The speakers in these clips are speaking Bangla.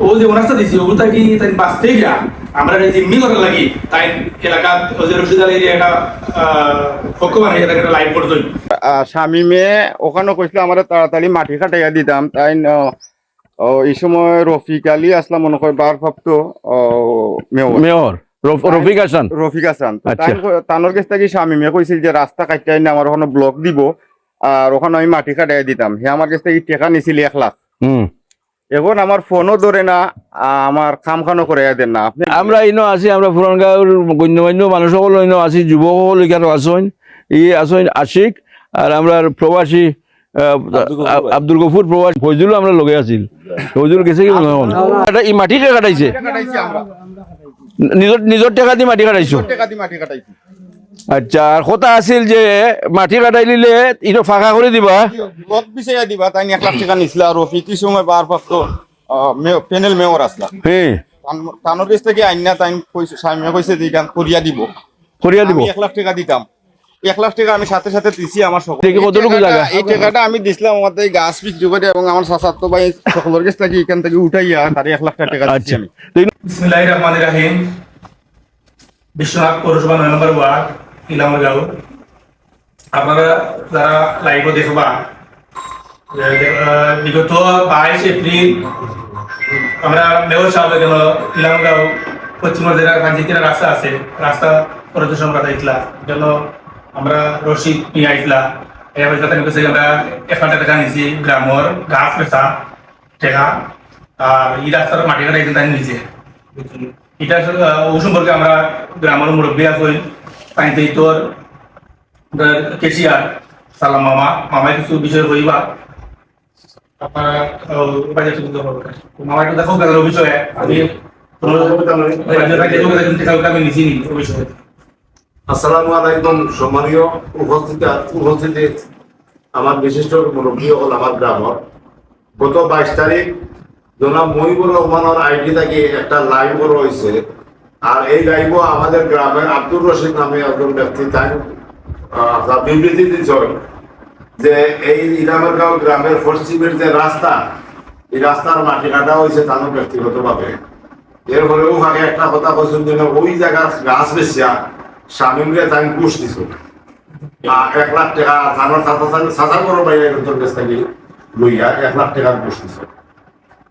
ও যে দিছি ওগুলো কি তাই বাঁচতে গিয়া? আমরা জিম্মি করার লাগি তাই এলাকা যে রশিদ আলী একটা পক্ষ একটা লাইভ করতো আহ, শামিমে ওখানে কইছিল আমার তাড়াতাড়ি মাটি কাটাইয়া দিতাম তাই এই সময় রফিক আলী আসলাম মনে হয় ভারপ্রাপ্ত মেয়র। রফিক হাসান? রফিক হাসান। আচ্ছা। তানোর কাছ থেকে শামিমে কইছিল যে রাস্তা কাটাই না আমার ওখানে ব্লক দিব আর ওখানে আমি মাটি কাটাইয়া দিতাম। হে আমার কাছ থেকে টাকা নিছিল এক লাখ। হুম। এখন আমার ফোনও ধরে না আহ, আমার খাম খানো করাইয়া দেন না। আপনি আমরা ইনো আছি আমরা পুরান পুরানগাঁওর গণ্যমান্য মানুষ সকল ইনো আছি যুবক সকল এখানে আসইন ই আসইন আশিক আর আমরা প্রবাসী আহ, আব্দুল গফুর প্রবাসী ফজলু আমরা লগে আছিল। ফজলুল গেছে কি এটা ই মাটি কে কাটাইছে। কাটাইছি আমরা। নিজর নিজর টাকা দিয়ে মাটি কাটাইছো। টাকা দিয়ে মাটি কাটাইছি। আচ্ছা আর কথা আছিল যে মাটি কাটাই দিলে ইনো ফাঁকা করে দিবা? ব্লক বিচাইয়া দিবা তাই এক লাখ টাকা নিছিল আর সময় ভারপ্রাপ্ত প্যানেল মেয়র আসলা হ্যাঁ তানোর কাছ থেকে আইনা তাই কইছে স্বামীয়ে কইছে যে করিয়া দিব। করিয়া দিব? আমি এক লাখ টাকা দিতাম। এক লাখ টাকা আমি সাথে সাথে দিছি আমার সকল। দেখি কতটুকু জায়গা? এই টাকাটা আমি দিছিলাম এই গাছ বিক্রি করে এবং আমার সাসাত্ত ভাই সকলের কাছ থেকে এখান থেকে উঠাইয়া তার এক লাখ টাকা দিচ্ছি আচ্ছা। আমি বিসমিল্লাহির রহমানির রহিম। বিশ্বনাথ পৌরসভা নয় নম্বর ওয়ার্ড ইলামগাঁও আপনারা যারা লাইভও দেখবা বিগত বাইশ এপ্রিল আমরা মেয়র সাহেব গেল ইলামগাঁও পশ্চিম জেলার কাঞ্জিতিরা রাস্তা আছে, রাস্তা পরিদর্শন করা হয়েছিল। জন্য আমরা রশিদ নিয়ে আইছিলা এবার যাতে আমরা এক হাজার টাকা নিয়েছি, গ্রামর, গাছ পেশা টাকা আর এই রাস্তার মাটি কাটা এখানে তাই নিচে। এটা ও সম্পর্কে আমরা গ্রামের মুরব্বী আছে পাইতে তোর কেশিয়ার, সালাম মামা। মামাই কিছু বিষয় কইবা আপনারা উপস্থিতি। আমার বিশিষ্ট মুরব্বী হল আমার গ্রামর। গত বাইশ তারিখ জনাব মহিবুর রহমানের আইডি থেকে একটা লাইভ করা হয়েছে আর এই লাইভও আমাদের গ্রামের আব্দুর রশিদ নামে একজন ব্যক্তি তাই বিবৃতি দিচ্ছেন যে এই ইলামেরগাঁও গ্রামের পশ্চিমের যে রাস্তা, এই রাস্তার মাটি কাটা হয়েছে তার ব্যক্তিগতভাবে। এর হলেও আগে একটা কথা বলছেন যেন ওই জায়গার গাছ বেশিয়া স্বামীকে তাই ঘুষ দিছ। এক লাখ টাকা ধানের সাজা করো বাইরে থেকে লইয়া এক লাখ টাকা ঘুষ দিছ।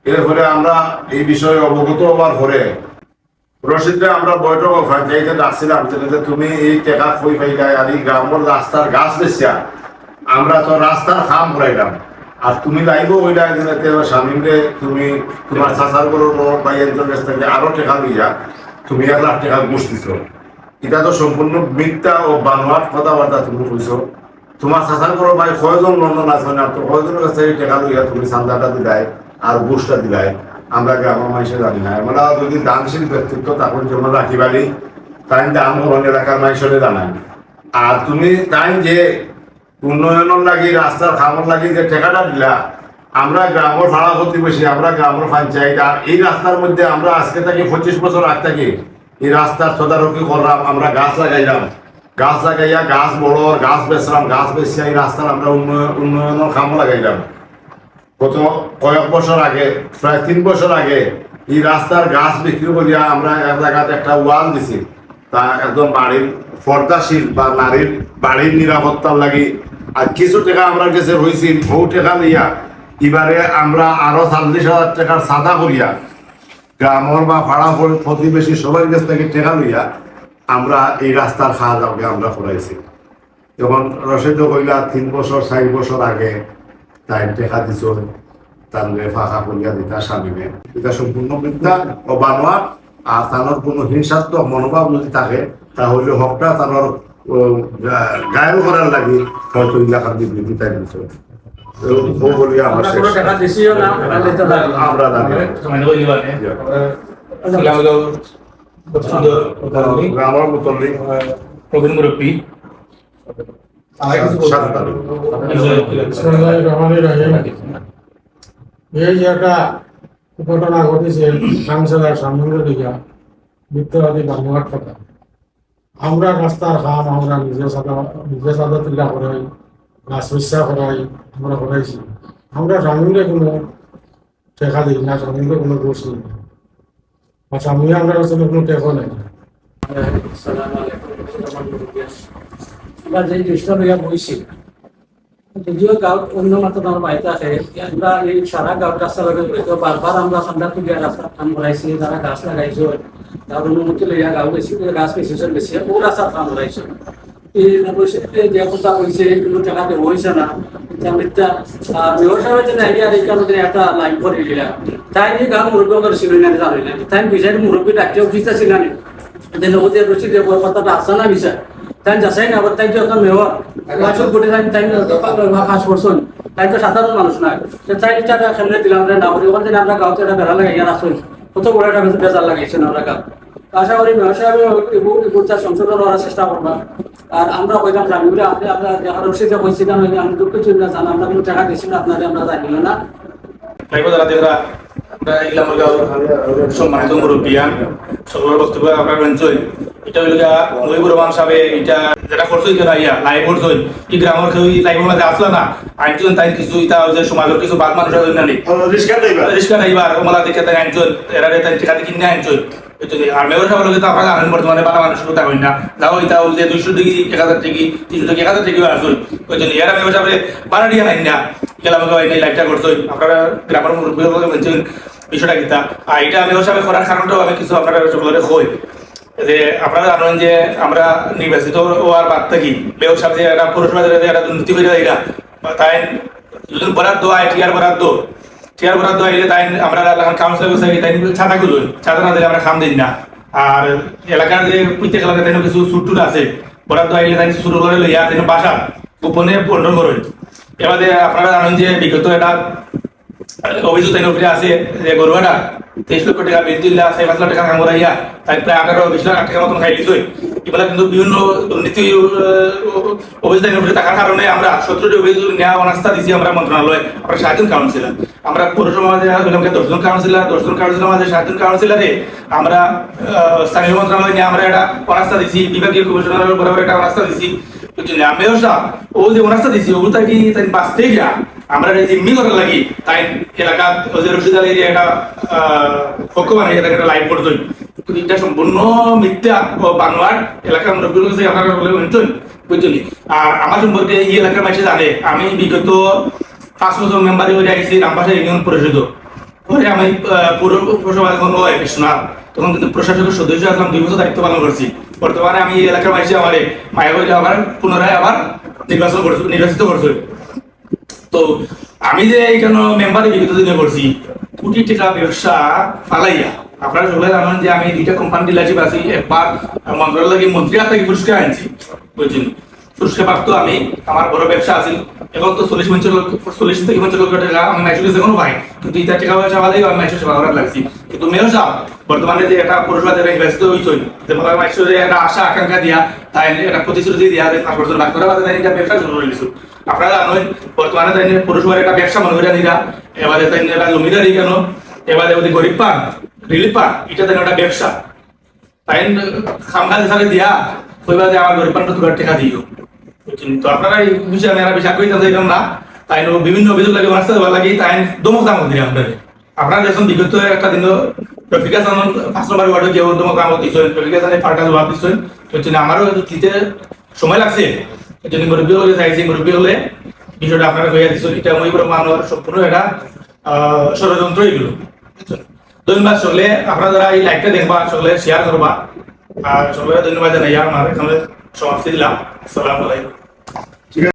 এর ফলে আমরা এই বিষয়ে অবগত হওয়ার পরে রশিদরে আমরা বৈঠক পঞ্চায়েতে ডাকছিলাম যে তুমি এই টাকা কই পাইলাই আর এই গ্রামের রাস্তার গাছ বেশিয়া আমরা তো রাস্তার খাম ঘুরাইলাম আর তুমি লাইব ওইটা দিনে স্বামীকে তুমি তোমার চাচার গরুর বা একজন কাছ থেকে আরও টাকা লইয়া তুমি এক লাখ টাকা ঘুষ দিছ। এটা তো সম্পূর্ণ মিথ্যা ও বানোয়াট কথাবার্তা তুমি কইছো। তোমার চাচার গরুর ভাই কয়জন লন্ডন আছে না, তো কয়জনের কাছ টাকা লইয়া তুমি চান্দাটা দিলাই। আর ঘুষটা দিলাই আমরা গ্রামের মানুষে জানি না আমরা যদি দানশীল ব্যক্তিত্ব তখন যেমন রাখিবাড়ি তাই দাম হরণ এলাকার মানুষের জানাই আর তুমি তাই যে উন্নয়নের লাগি, রাস্তার খামর লাগি যে ঠেকাটা দিলা, আমরা গ্রামের ভাড়া প্রতিবেশী, আমরা গ্রামের পঞ্চায়েত, আর এই রাস্তার মধ্যে আমরা আজকে থাকি, পঁচিশ বছর আগ থেকে, এই রাস্তার তদারকি করলাম, আমরা গাছ লাগাইলাম। গাছ লাগাইয়া গাছ বড়, গাছ বেচলাম, গাছ বেচিয়া এই রাস্তার আমরা উন্নয়ন উন্নয়নের খামো লাগাইলাম। গত কয়েক বছর আগে, প্রায় তিন বছর আগে, এই রাস্তার গাছ বিক্রি করিয়া আমরা এক জায়গাতে একটা ওয়াল দিছি। তা একদম বাড়ির পর্দাশীল বা নারীর বাড়ির নিরাপত্তার লাগি। আর কিছু টাকা আমরা কাছে হয়েছিল বহু টাকা লইয়া। এবারে আমরা আরও চল্লিশ হাজার টাকার সাদা করিয়া, গ্রামর বা পাড়া প্রতিবেশী সবার কাছ থেকে টাকা লইয়া আমরা এই রাস্তার খাওয়া দাওয়াকে আমরা করাইছি যখন রশিদ কইলা তিন বছর, চার বছর আগে তাই দেখা দিছ তাহলে ফাঁকা করিয়া দিতা স্বামীকে। এটা সম্পূর্ণ মিথ্যা ও বানোয়া আর তানোর কোনো হিংসাত্মক মনোভাব যদি থাকে তাহলে হকটা তানোর গায়ন করার লাগি হয়তো ইলাকার বিবৃতি তাই দিছ। ও বলিয়া আমার। আমরা জানি মানে উদাহরণ গ্রামের মুতল্লি প্রবীণ মুরব্বী। এই যে একটা ঘটনা ঘটেছে কাউন্সিলর সামনে দিকে বানোয়ার কথা। আমরা রাস্তার কাম আমরা নিজে সাদা নিজে সাদা তুলা করাই গাছ হত্যা করাই আমরা করাইছি। আমরা সামনে কোনো টেকা দিই না স্বামীকে কোনো দোষ নেই আর স্বামী আমরা কোনো টেকা নেই। আমরা যে জিনিসটা লইয়া যদিও গাঁৱত অন্য মাত্র আমার বাড়িতে আছে আমরা এই সারা গাঁৱত রাস্তা লগে তো বারবার আমরা সন্ধ্যা থেকে রাস্তা কাম করাইছি তারা গাছ লাগাইছো তার অনুমতি লইয়া গাঁও বেশি গাছ বেশি বেশি ও রাস্তা কাম করাইছো এই যে কথা হয়েছে হয়েছে না একটা লাইন করে দিলাম তাই এই গাঁও মুরব্বী ছিল না জানি না। তাই বিচারি মুরব্বী ডাক্তার অফিস ছিল না ওদের রসি কথাটা না বিচার তাই যাচাই না আবার তাই তো একটা মেয়র। গাছের গোটে তাই তো সাধারণ মানুষ না। সে তাই টাকা খেলে দিলাম না ওদের ওখানে আমরা গাঁৱতে একটা বেড়া লাগাই ইয়ার আসুন কত বড় একটা বেজার লাগাইছেন আমরা গাঁও। আশা করি মেয়র সাহেব এগুলো সংশোধন করার চেষ্টা করবা আর আমরা কইলাম জানিবলে আপনি আপনার দেখা রসিদে কইছিলাম আমি দুঃখ চিন্তা জানা আমরা কোনো টাকা দিছি না আপনারে আমরা জানিল না। দেখরা সম্মানিত মুরব্বিয়ান সকলের বক্তব্য আপনারা এটা হইল গা মহিবুর রহমান সাহেব এটা যেটা করছই কেন ইয়া লাইভ করছই। এই গ্রামের কেউ লাইভের মাঝে আসলো না? আইনজন তাই কিছু ইটা যে সমাজের কিছু বাদ মানুষের জন্য নেই। রিস্কা নাইবার দেখে তাই আইনজন এরা তাই টিকা দিয়ে কিনে আইনজন আর মেয়র সাহেব লোকে তো আপনারা জানেন বর্তমানে বালা কথা কই না। যাও এটা যে দুইশো ডিগ্রি এক হাজার টিকি তিনশো টাকি এক হাজার টিকি আসুন। ওই জন্য এরা মেয়র সাহেব বারো দিয়া নাই না। গেলাম এই লাইভটা করছই। আপনারা গ্রামের মুরব্বী বলছেন বিষয়টা কিতা? আর এটা মেয়র সাহেব করার কারণটাও আমি কিছু আপনারা সকলের যে আপনারা জানেন যে আমরা নির্বাচিত হওয়ার বাদ থাকি। সাহেব যে একটা পৌরসভা যে একটা দুর্নীতি করে না তাই যদি বরাদ্দ আয় টিয়ার বরাদ্দ। টিয়ার বরাদ্দ আইলে তাই আমরা কাউন্সিলর বসে তাই ছাতা গুলো ছাতা না দিলে আমরা খাম দিন না। আর এলাকার যে প্রত্যেক এলাকায় তাই কিছু সুট্টুর আছে, বরাদ্দ আইলে তাই শুরু করে লইয়া তাই বাসা গোপনে বন্টন করেন। এবারে আপনারা জানেন যে বিগত একটা অভিযোগ আছে যে বিভিন্ন আমরা সতেরোটি অভিযোগ আমরা মন্ত্রণালয় আমরা সাতজন কাউন্সিলর আমরা পৌরসভা কাউন্সিলরে আমরা স্থানীয় মন্ত্রণালয় নিয়ে আমরা একটা অনাস্থা দিছি, বিভাগীয় কমিশনার বরাবর দিছি। সাহ ও যে অনাস্থা দিছি ওগুলো তাই তাই বাঁচতে গিয়া আমরা জিম্মি করার লাগি, তাই এলাকা ওদের রশিদ আলী একটা বানাই এটা একটা লাইভ করছেন কিন্তু এটা সম্পূর্ণ মিথ্যা বানোয়ার এলাকার মুরব্বীর কাছে আপনারা বলে শুনছেন বুঝলি আর আমার সম্পর্কে এই এলাকার মানুষ জানে, আমি বিগত পাঁচ বছর মেম্বারে হয়ে আইসি রামপাশা ইউনিয়ন পরিষদ। পরে আমি পুরো পৌরসভা যখন হয় বিশ্বনাথ তখন কিন্তু প্রশাসকের সদস্য আসলাম দুই বছর দায়িত্ব পালন করছি। বর্তমানে আমি এই এলাকার মানুষ আমার, মায়া করে আবার পুনরায় আবার নির্বাচন করছি নির্বাচিত করছি। তো আমি যে এখানে মেম্বারে বিগত দিনে করছি কোটি টাকা ব্যবসা ফালাইয়া আপনারা সবাই জানেন যে আমি দুইটা কোম্পানি ডিলারশিপ আছি একবার মন্ত্রণালয় মন্ত্রী হাত পুরস্কার আনছি, বুঝছেন? পুরস্কার প্রাপ্ত আমি। আমার বড় ব্যবসা আছে। এখন তো চল্লিশ পঞ্চাশ লক্ষ চল্লিশ থেকে পঞ্চাশ লক্ষ টাকা আমি মাইসুর কোনো পাই। কিন্তু ইটা টাকা পয়সা পালাই আমি মাইসুর সেবা করার লাগছি। কিন্তু মেয়র সাহেব বর্তমানে যে একটা পৌরসভা যারা ব্যস্ত হয়েছে। যে মনে মাইসুরের একটা আশা, আকাঙ্ক্ষা দিয়া, তাই একটা প্রতিশ্রুতি দিয়া যে পাঁচ বছর বাদ করা তাই এটা ব্যবসা শুরু করে আপনারা জানেন, বর্তমানে তাই পৌরসভার একটা ব্যবসা মনে করে নিরা এবারে তাই একটা জমিদারি কেন? এবারে ওদের গরিব পান, রিলিফ পান, এটা তাই একটা ব্যবসা। তাই খামখালি সালে দিয়া কইবা যে আমার গরিব পানটা তোমার টাকা দিও। বুঝছেন? তো আপনারা এই বিষয়ে বিশ্বাস করি তাদের এরকম না তাই বিভিন্ন অভিযোগ লাগে লাগে, তাই দমক দাম দিলে আপনারা বিগত একটা দিন পাঁচ নম্বর ওয়ার্ডে কেউ দমক জবাব আমারও দিতে সময় লাগছে। এই মুরব্বী হলে চাইছি, মুরব্বী হলে বিষয়টা আপনারা হইয়া দিচ্ছেন এটা মই বড় মানবার সম্পূর্ণ এটা ষড়যন্ত্র এগুলো? ধন্যবাদ সকলে। আপনারা যারা এই লাইভটা দেখবা, সকলে শেয়ার করবা। আর সকলে ধন্যবাদ জানাই আমার এখানে সমাপ্তি দিলাম। আসসালামু আলাইকুম।